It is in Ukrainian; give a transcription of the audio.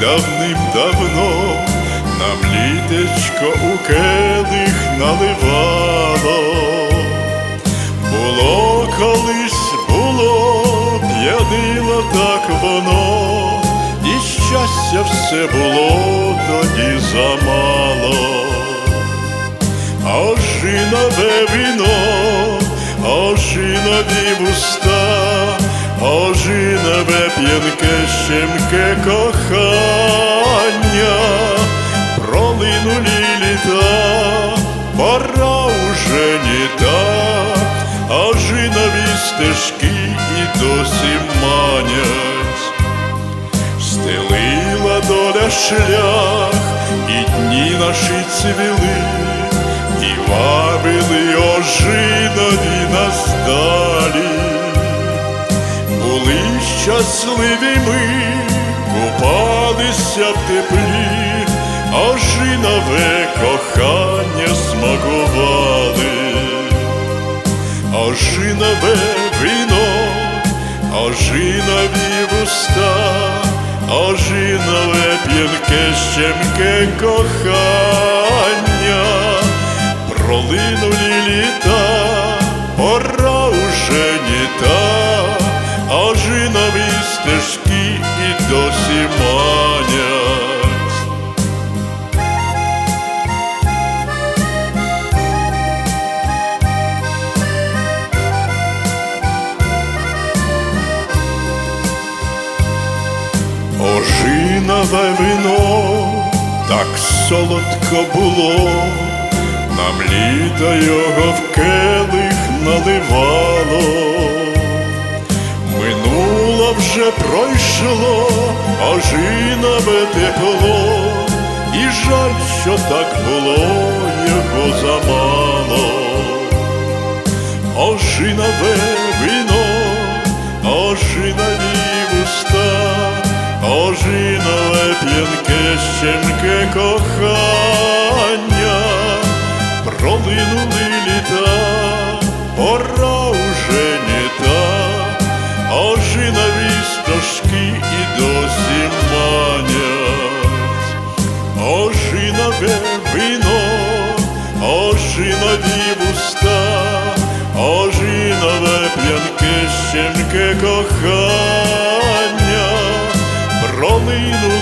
давним-давно нам літечко у келих наливало, було колись, було, п'янило так воно, і щастя все було тоді замало, а ожинове вино, ожинові вуста ожинове п'янке щемке кохання, пролинулі літа, пора уже не та, ожинові стежки і досі манять. Стелила доля шлях, і дні наші цвіли, і вабили ожинові нас. Були щасливі ми, купалися в теплі, ожинове кохання смакували. Ожинове вино, ожинові вуста, ожинове п'янке щемке кохання, пролинулі літа, пора уже не Ожинове вино так солодко було, нам літо його в келих наливало, минуло вже пройшло, ожинове тепло, і жаль, що так було, його замало. Ожинове віщенке кохання, пролинули літа, пора уже не та, ожинові стошки і досі манять, ожинове вино, ожинові вуста, ожинове п'янке, щенке кохання, пролинули.